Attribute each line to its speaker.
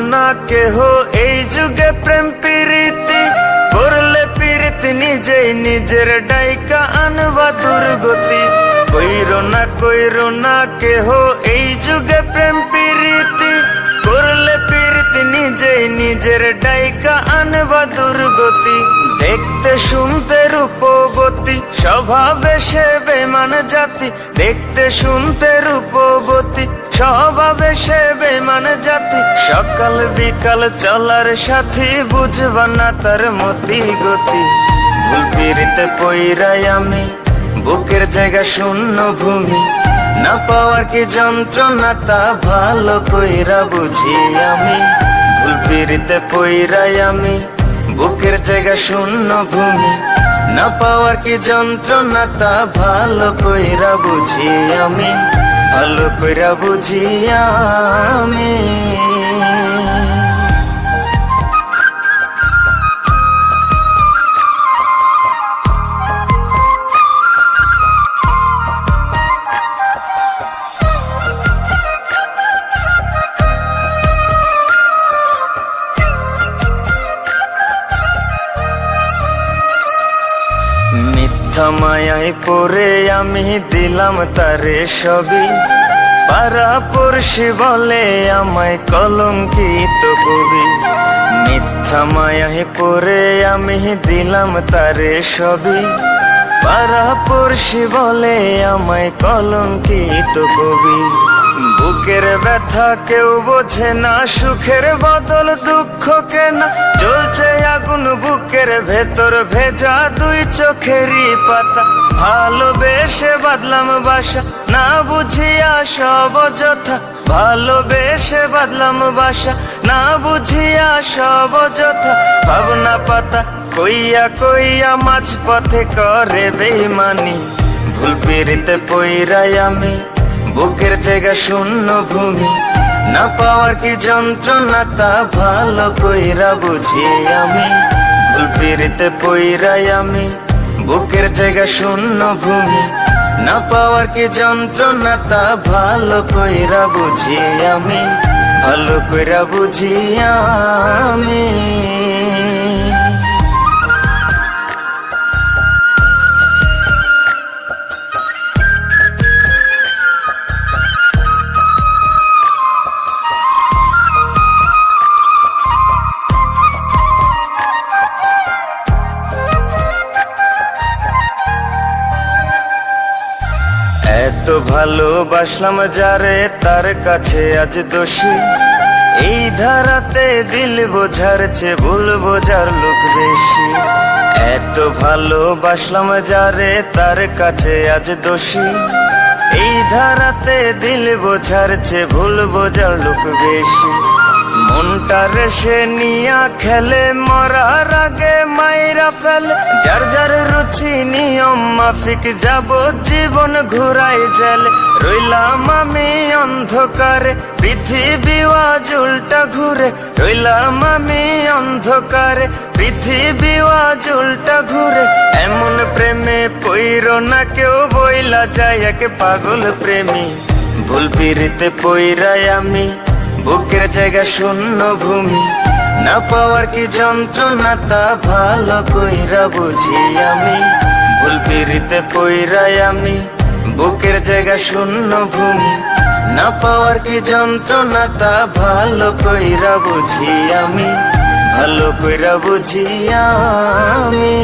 Speaker 1: না কেহ এই যুগে প্রেম প্রীতি। করলে প্রীতি নিজেই নিজের ডাইকা আনবা দুর্গতি। কইর না কইর না, কেহ এই যুগে প্রেম প্রীতি। করলে প্রীতি নিজেই নিজের ডাইকা আনবা দুর্গতি। দেখতে, শুনতে রূপবতী, স্বভাবে সে বেমান জাতি। দেখতে, শুনতে রূপবতী, স্বভাবে সে বেমান জাতি সকাল বিকাল চলার সাথী বুঝবা না তার মতি গতি। ভুল পইরাই আমি, বুকের জায়গা শূন্য ভূমি। না পাওয়ার কি যন্ত্রণা তা ভালো কইরা বুঝি আমি। ভুল পিড়িতে পইরাই আমি, বুকের জায়গা শূন্য ভূমি। না পাওয়ার কি যন্ত্রণা তা ভালো কইরা বুঝি আমি, ভালো কইরা বুঝি আমি। মিথ্যা মায়ায় পরে আমি দিলাম তারে সবই। পারা পড়শি বলে আমায় কলঙ্কিত কবি। মিথ্যা মায়ায় পরে আমি দিলাম তারে সবই। পারা পড়শি বলে আমায় কলঙ্কিত কবি। বুকের ব্যথা কেউ বোঝে না, সুখের বদল দুঃখ কেনা? জ্বলছে আগুন, বুকের ভেতর ভেজা দুই চোখেরই পাতা। ভালোবেসে বাদলাম বাসা, না বুঝিয়া সব যথা ভালোবেসে বাদলাম বাসা, না বুঝিয়া সব যথা ভাবনা পাতা কইয়া কইয়া মাঝ পথে করে বেমানি ভুল পিড়িতে পইরাই আমি বুকের জায়গা শূন্য ভূমি। না পাওয়ার কি যন্ত্রণা, তা ভালো কইরা বুঝি আমি। ভুল পিড়িতে পইরাই আমি, বুকের জায়গা শূন্য ভূমি। না পাওয়ার কি যন্ত্রণা, তা ভালো কইরা বুঝি আমি। ভালো কইরা বুঝি আমি। ভালোবাসলাম যারে তার কাছে আজ দোষী। এই ধারাতে দিল বোঝার চেয়ে ভুল বোঝার লোক বেশি। এত ভালোবাসলাম যারে তার কাছে আজ দোষী। এই ধারাতে দিল বোঝারছে ভুল বোঝার লোক বেশি। মনটা রেসে নিয়া খেলে, মরার আগে মাইরা ফেলে। যার যার রুচি নিয়ম মাফিক, যাব জীবন ঘুরাই জেলে। রইলাম আমি অন্ধকারে, পৃথিবী আজ উল্টা ঘুরে। রইলাম আমি অন্ধকারে, পৃথিবী আজ উল্টা ঘুরে। এমন প্রেমে পইর না কেউ, বইলা যায় এক পাগল প্রেমী। ভুল পিড়িতে পইরাই আমি বুকের জায়গা শূন্য ভূমি। না পাওয়ার কি যন্ত্রণা তা ভালো কইরা বুঝি আমি। ভুল পিড়িতে পইরাই আমি, বুকের জায়গা শূন্য ভূমি। না পাওয়ার কি যন্ত্রণা তা ভালো কইরা বুঝি আমি, ভালো কইরা বুঝি আমি।